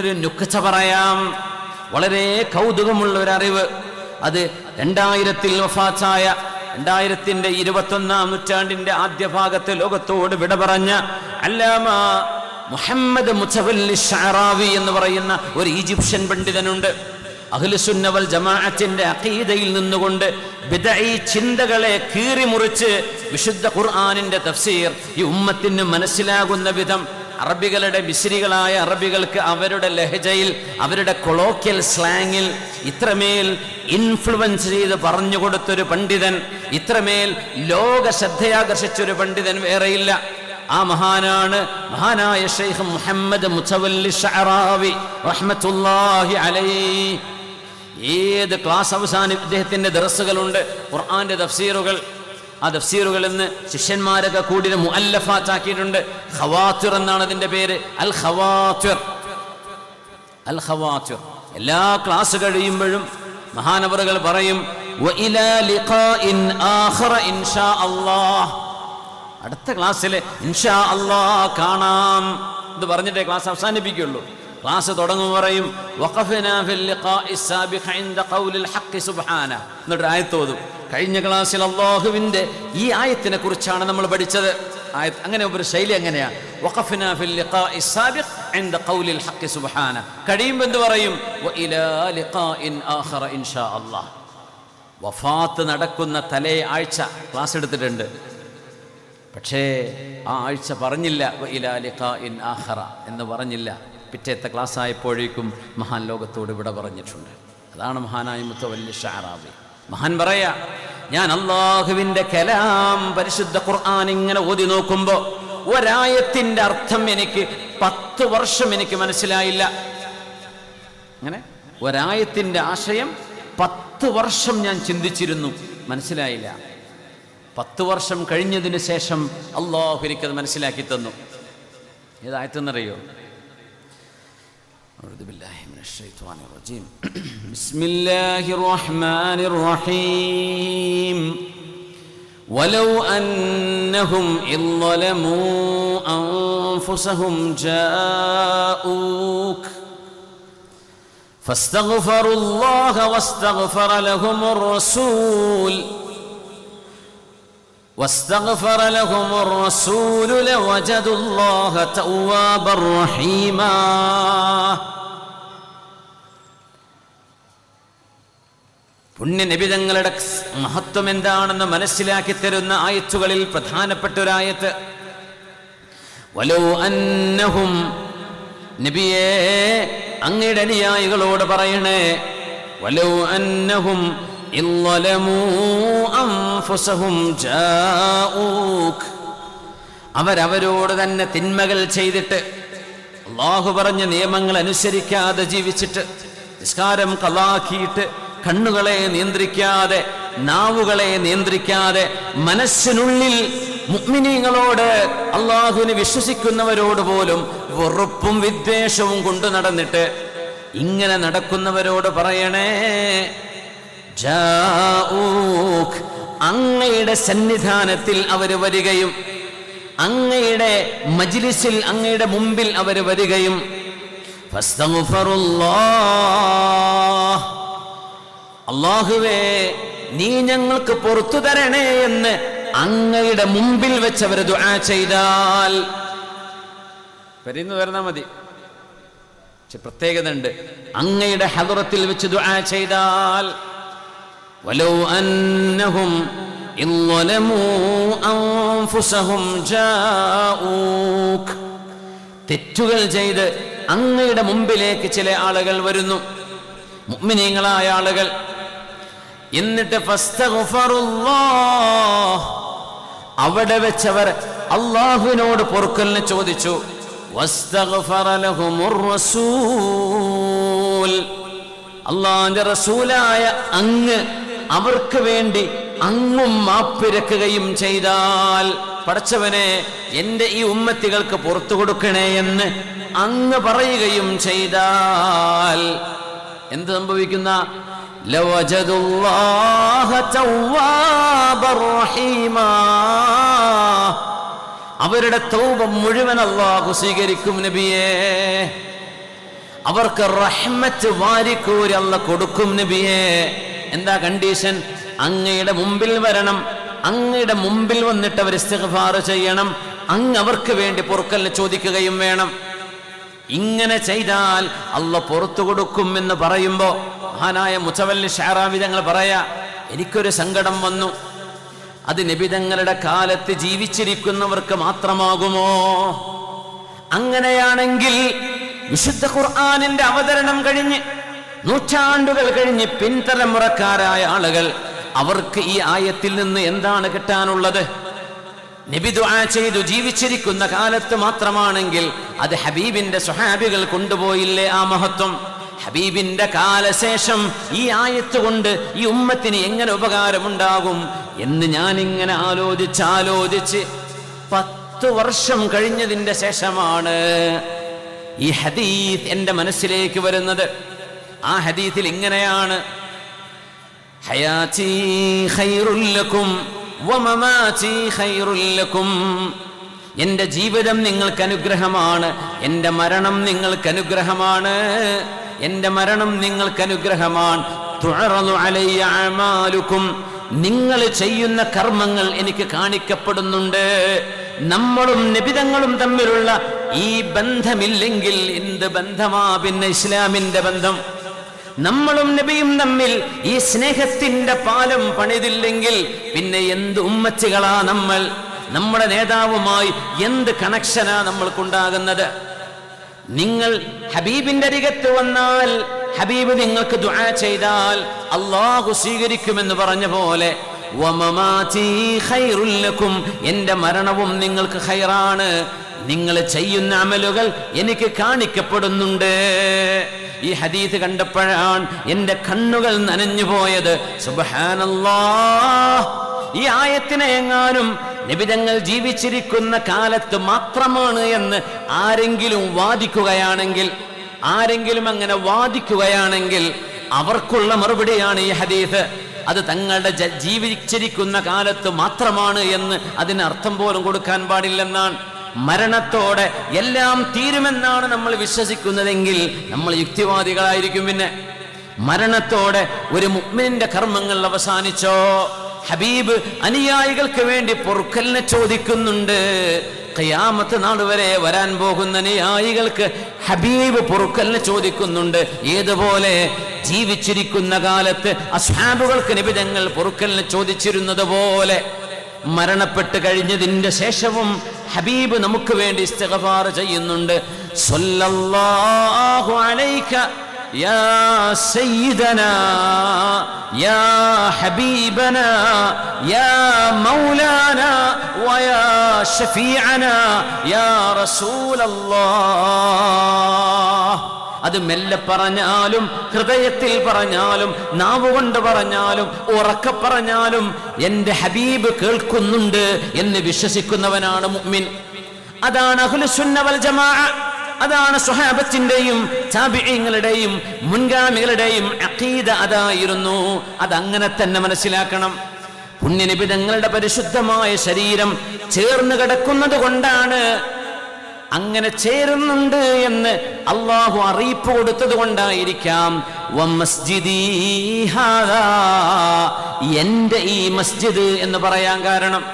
ഒരു നുക്കച്ച പറയാം. വളരെ കൗതുകമുള്ള ഒരു അറിവ്. അത് രണ്ടായിരത്തിൽ വഫാച്ചായ രണ്ടായിരത്തിന്റെ ഇരുപത്തൊന്നാം നൂറ്റാണ്ടിന്റെ ആദ്യ ഭാഗത്ത് ലോകത്തോട് വിട പറഞ്ഞ അല്ലാമ മുഹമ്മദ് മുസവല്ലി ഷാറാവി എന്ന് പറയുന്ന ഒരു ഈജിപ്ഷ്യൻ പണ്ഡിതനുണ്ട്. അഖിലുസുന്നവൽ ജമാഅത്തിന്റെ അഖീദയിൽ നിന്നുകൊണ്ട് ബിദഈ ചിന്തകളെ കീറിമുറിച്ച് വിശുദ്ധ ഖുർആനിന്റെ തഫ്സീർ ഈ ഉമ്മത്തിന് മനസ്സിലാകുന്ന വിധം അറബികളുടെ മിശ്രികളായ അറബികൾക്ക് അവരുടെ ലഹജയിൽ അവരുടെ കൊളോക്കിയൽ സ്ലാങ്ങിൽ ഇത്രമേൽ ഇൻഫ്ലുവൻസ് ചെയ്ത് പറഞ്ഞു കൊടുത്തൊരു പണ്ഡിതൻ ഇത്രമേൽ ലോക ശ്രദ്ധയാകർഷിച്ചൊരു പണ്ഡിതൻ വേറെയില്ല. ആ മഹാനാണ് മഹാനായ ഷെയ്ഖ് മുഹമ്മദ് മുസവല്ലി ഷഹറാവി റഹ്മത്തുല്ലാഹി അലൈ ഏത് ക്ലാസ് അവസാനം ഇദ്ദേഹത്തിന്റെ ദർസുകളുണ്ട്? ഖുർആന്റെ തഫ്സീറുകൾ ആ തഫ്സീറുകളിൽ നിന്ന് ശിഷ്യന്മാരൊക്കെ കൂടി മുല്ലഫാറ്റാക്കിയിട്ടുണ്ട് ഖവാത്തിർ എന്നാണ് അതിന്റെ പേര്. അൽ ഖവാത്തിർ അൽ ഖവാത്തിർ എല്ലാ ക്ലാസ് കഴിയുമ്പോഴും മഹാനവറുകൾ പറയും. അടുത്ത ക്ലാസ്സിൽ ഇൻഷാ അള്ളാ കാണാം എന്ന് പറഞ്ഞിട്ടേ ക്ലാസ് അവസാനിപ്പിക്കുള്ളൂ ക്ലാസ് തുടങ്ങും പറയും എന്നിട്ട് ആയത്തോതും കഴിഞ്ഞ ക്ലാസ്സിൽ അള്ളാഹുവിന്റെ ഈ ആയത്തിനെ കുറിച്ചാണ് നമ്മൾ പഠിച്ചത്. ആയത് അങ്ങനെ ഒരു ശൈലി എങ്ങനെയാണ് കഴിയുമ്പോൾ എന്ത് പറയും? വഫാത്ത് നടക്കുന്ന തലേ ആഴ്ച ക്ലാസ് എടുത്തിട്ടുണ്ട്. പക്ഷേ ആ ആഴ്ച പറഞ്ഞില്ല ഇൻ ആഹറ എന്ന് പറഞ്ഞില്ല. പിറ്റേത്തെ ക്ലാസ് ആയപ്പോഴേക്കും മഹാൻ ലോകത്തോട് ഇവിടെ പറഞ്ഞിട്ടുണ്ട്. അതാണ് മഹാനായ മുത്തവല്ലി ഷാറാബി മഹാൻ പറയാ ഞാൻ അള്ളാഹുവിന്റെ കലാം പരിശുദ്ധ ഖുർആൻ ഇങ്ങനെ ഓതി നോക്കുമ്പോ ഒരായത്തിന്റെ അർത്ഥം എനിക്ക് പത്ത് വർഷം എനിക്ക് മനസ്സിലായില്ല. അങ്ങനെ ഒരായത്തിന്റെ ആശയം പത്ത് വർഷം ഞാൻ ചിന്തിച്ചിരുന്നു മനസ്സിലായില്ല. പത്ത് വർഷം കഴിഞ്ഞതിന് ശേഷം അള്ളാഹു എനിക്കത് മനസ്സിലാക്കി തന്നു. ഏതായത്തെന്നറിയോ أعوذ بالله من الشيطان الرجيم. بسم الله الرحمن الرحيم. ولو أنهم إذ ظلموا أنفسهم جاءوك فاستغفروا الله واستغفر لهم الرسول واستغفر لهم الرسول لوجدوا الله توابا رحيما പുണ്യനിബിതങ്ങളുടെ മഹത്വം എന്താണെന്ന് മനസ്സിലാക്കി തരുന്ന ആയത്തുകളിൽ പ്രധാനപ്പെട്ട ഒരായത്ത് വലോ അന്നഹും നബിയേ അങ്ങയുടെ അനുയായികളോട് പറയണേ വലോ അന്നഹും إذ ظلموا أنفسهم جاءوك അവരവരോട് തന്നെ തിന്മകൾ ചെയ്തിട്ട് അള്ളാഹു പറഞ്ഞ നിയമങ്ങൾ അനുസരിക്കാതെ ജീവിച്ചിട്ട് നിസ്കാരം കലാക്കിയിട്ട് കണ്ണുകളെ നിയന്ത്രിക്കാതെ നാവുകളെ നിയന്ത്രിക്കാതെ മനസ്സിനുള്ളിൽ മുഗ്മിനീങ്ങളോട് അള്ളാഹുവിനെ വിശ്വസിക്കുന്നവരോട് പോലും വെറുപ്പും വിദ്വേഷവും കൊണ്ടു നടന്നിട്ട് ഇങ്ങനെ നടക്കുന്നവരോട് പറയണേ ജാഊക്ക് അങ്ങയുടെ സന്നിധാനത്തിൽ അവർ വരികയും അങ്ങയുടെ മജ്ലിസിൽ അങ്ങയുടെ മുമ്പിൽ അവർ വരികയും. അള്ളാഹുവേ നീ ഞങ്ങൾക്ക് പുറത്തു തരണേ എന്ന് അങ്ങയുടെ മുമ്പിൽ വെച്ച് അവർ ദുആ ചെയ്താൽ. പെരിന്ന് മതി. പ്രത്യേകത ഉണ്ട് അങ്ങയുടെ ഹദറത്തിൽ വെച്ച് ദുആ ചെയ്താൽ ولو أنهم إن ظلموا أنفسهم جاءوك തെറ്റുകൾ ചെയ്ത് അങ്ങയുടെ മുമ്പിലേക്ക് ചില ആളുകൾ വരുന്നു മുഅ്മിനീങ്ങളായ ആളുകൾ എന്നിട്ട് ഫസ്തഗ്ഫറുല്ലാഹ്. അവിടെ വെച്ചവർ അള്ളാഹുവിനോട് പൊറുക്കലിനെ ചോദിച്ചു വസ്തഗ്ഫറ ലഹുമുർ റസൂൽ അള്ളാന്റെ റസൂലായ അങ്ങ് അവർക്ക് വേണ്ടി അങ്ങും മാപ്പിരക്കുകയും ചെയ്താൽ പടച്ചവനെ എന്റെ ഈ ഉമ്മത്തികൾക്ക് പുറത്തു കൊടുക്കണേ എന്ന് അങ്ങ് പറയുകയും ചെയ്താൽ എന്ത് സംഭവിക്കുന്ന. അവരുടെ തൗപം മുഴുവൻ അള്ളാഹു സ്വീകരിക്കും നബിയേ. അവർക്ക് റഹ്മത്ത് വാരിക്കോരി അല്ല കൊടുക്കും നബിയെ. എന്താ കണ്ടീഷൻ അങ്ങയുടെ മുമ്പിൽ വരണം. അങ്ങയുടെ മുമ്പിൽ വന്നിട്ട് അവർ ഇസ്തിഗ്ഫാർ ചെയ്യണം. അങ്ങ് അവർക്ക് വേണ്ടി പൊറുക്കല്ല ചോദിക്കുകയും വേണം. ഇങ്ങനെ ചെയ്താൽ അല്ല പുറത്തു കൊടുക്കും എന്ന് പറയുമ്പോ മഹാനായ മുച്ചവല്ലി ഷാറാവി തങ്ങൾ പറയാ എനിക്കൊരു സങ്കടം വന്നു. അത് നിബിതങ്ങളുടെ കാലത്ത് ജീവിച്ചിരിക്കുന്നവർക്ക് മാത്രമാകുമോ? അങ്ങനെയാണെങ്കിൽ വിശുദ്ധ ഖുർആാനിന്റെ അവതരണം കഴിഞ്ഞ് നൂറ്റാണ്ടുകൾ കഴിഞ്ഞ് പിൻതലമുറക്കാരായ ആളുകൾ അവർക്ക് ഈ ആയത്തിൽ നിന്ന് എന്താണ് കിട്ടാനുള്ളത്? നബി ദുആ ചെയ്തു ജീവിച്ചിരിക്കുന്ന കാലത്ത് മാത്രമാണെങ്കിൽ അത് ഹബീബിന്റെ സ്വഹാബികൾ കൊണ്ടുപോയില്ലേ ആ മഹത്വം? ഹബീബിന്റെ കാലശേഷം ഈ ആയത്ത് കൊണ്ട് ഈ ഉമ്മത്തിന് എങ്ങനെ ഉപകാരമുണ്ടാകും എന്ന് ഞാൻ ഇങ്ങനെ ആലോചിച്ച് ആലോചിച്ച് പത്ത് വർഷം കഴിഞ്ഞതിന്റെ ശേഷമാണ് ഈ ഹദീസ് എന്റെ മനസ്സിലേക്ക് വരുന്നത്. ആ ഹദീസിൽ ഇങ്ങനെയാണ്. എന്റെ എന്റെ ജീവിതം നിങ്ങൾക്ക് അനുഗ്രഹമാണ് എന്റെ മരണം നിങ്ങൾക്ക് അനുഗ്രഹമാണ് എന്റെ മരണം നിങ്ങൾക്ക് അനുഗ്രഹമാണ് അഅമാലുക്കും നിങ്ങൾ ചെയ്യുന്ന കർമ്മങ്ങൾ എനിക്ക് കാണിക്കപ്പെടുന്നുണ്ട്. നമ്മളും നിബിതങ്ങളും തമ്മിലുള്ള ഈ ബന്ധമില്ലെങ്കിൽ എന്ത് ബന്ധമാ പിന്നെ ഇസ്ലാമിന്റെ ബന്ധം? നമ്മളും നബിയും തമ്മിൽ ഈ സ്നേഹത്തിന്റെ പാലം പണിതില്ലെങ്കിൽ പിന്നെ എന്ത് ഉമ്മച്ചികളാ നമ്മൾ? നമ്മുടെ നേതാവുമായി എന്ത് കണക്ഷനാ നമ്മൾക്കുണ്ടാകുന്നത്? നിങ്ങൾ ഹബീബിന്റെ അരികത്ത് വന്നാൽ ഹബീബ് നിങ്ങൾക്ക് ദുആ ചെയ്താൽ അള്ളാഹു സ്വീകരിക്കുമെന്ന് പറഞ്ഞ പോലെ. എന്റെ മരണവും നിങ്ങൾക്ക് ഹൈറാണ് നിങ്ങൾ ചെയ്യുന്ന അമലുകൾ എനിക്ക് കാണിക്കപ്പെടുന്നുണ്ട്. ഈ ഹദീസ് കണ്ടപ്പോഴാണ് എന്റെ കണ്ണുകൾ നനഞ്ഞു പോയത്. ഈ ആയത്തിനെ എങ്ങാനും നിബിതങ്ങൾ ജീവിച്ചിരിക്കുന്ന കാലത്ത് മാത്രമാണ് എന്ന് ആരെങ്കിലും വാദിക്കുകയാണെങ്കിൽ ആരെങ്കിലും അങ്ങനെ വാദിക്കുകയാണെങ്കിൽ അവർക്കുള്ള മറുപടിയാണ് ഈ ഹദീസ്. അത് തങ്ങളുടെ ജീവിച്ചിരിക്കുന്ന കാലത്ത് മാത്രമാണ് എന്ന് അതിന് അർത്ഥം പോലും കൊടുക്കാൻ പാടില്ലെന്നാണ്. മരണത്തോടെ എല്ലാം തീരുമെന്നാണ് നമ്മൾ വിശ്വസിക്കുന്നതെങ്കിൽ നമ്മൾ യുക്തിവാദികളായിരിക്കും പിന്നെ. മരണത്തോടെ ഒരു മുഗ്മിനിന്റെ കർമ്മങ്ങൾ അവസാനിച്ചോ? ഹബീബ് അനുയായികൾക്ക് വേണ്ടി പൊറുക്കലിനെ ചോദിക്കുന്നുണ്ട്. കയാമത്ത് നാൾ വരെ വരാൻ പോകുന്ന അനുയായികൾക്ക് ഹബീബ് പൊറുക്കലിനെ ചോദിക്കുന്നുണ്ട്. ഏതുപോലെ? ജീവിച്ചിരിക്കുന്ന കാലത്ത് അസ്ഹാബുകൾക്ക് നിബിധങ്ങൾ പൊറുക്കലിനെ ചോദിച്ചിരുന്നത് പോലെ. മരണപ്പെട്ട് കഴിഞ്ഞതിന്റെ ശേഷവും ഹബീബ് നമുക്ക് വേണ്ടി ഇസ്തിഗ്ഫാർ ചെയ്യുന്നുണ്ട്. സല്ലല്ലാഹു അലൈക യാ സയ്യിദനാ യാ ഹബീബനാ യാ മൗലാനാ വയാ ഷഫീഅനാ യാ റസൂലല്ലാഹ്. അത് മെല്ലെ പറഞ്ഞാലും ഹൃദയത്തിൽ പറഞ്ഞാലും നാവുകൊണ്ട് പറഞ്ഞാലും ഉറക്ക പറഞ്ഞാലും എന്റെ ഹബീബ് കേൾക്കുന്നുണ്ട് എന്ന് വിശ്വസിക്കുന്നവനാണ് മുഅ്മിൻ. അതാണ് അഹ്ലുസുന്ന വൽ ജമാഅ. അതാണ് സുഹാബത്തിന്റെയും ചാബിയങ്ങളുടെയും മുൻഗാമികളുടെയും അഖീദ അതായിരുന്നു. അതങ്ങനെ തന്നെ മനസ്സിലാക്കണം. പുണ്യനിബിതങ്ങളുടെ പരിശുദ്ധമായ ശരീരം ചേർന്ന് കിടക്കുന്നത് കൊണ്ടാണ് അങ്ങനെ ചേരുന്നുണ്ട് എന്ന് അള്ളാഹു അറിയിപ്പ് കൊടുത്തത് കൊണ്ടായിരിക്കാം. എന്റെ ഈ മസ്ജിദ് എന്ന് പറയാൻ കാരണം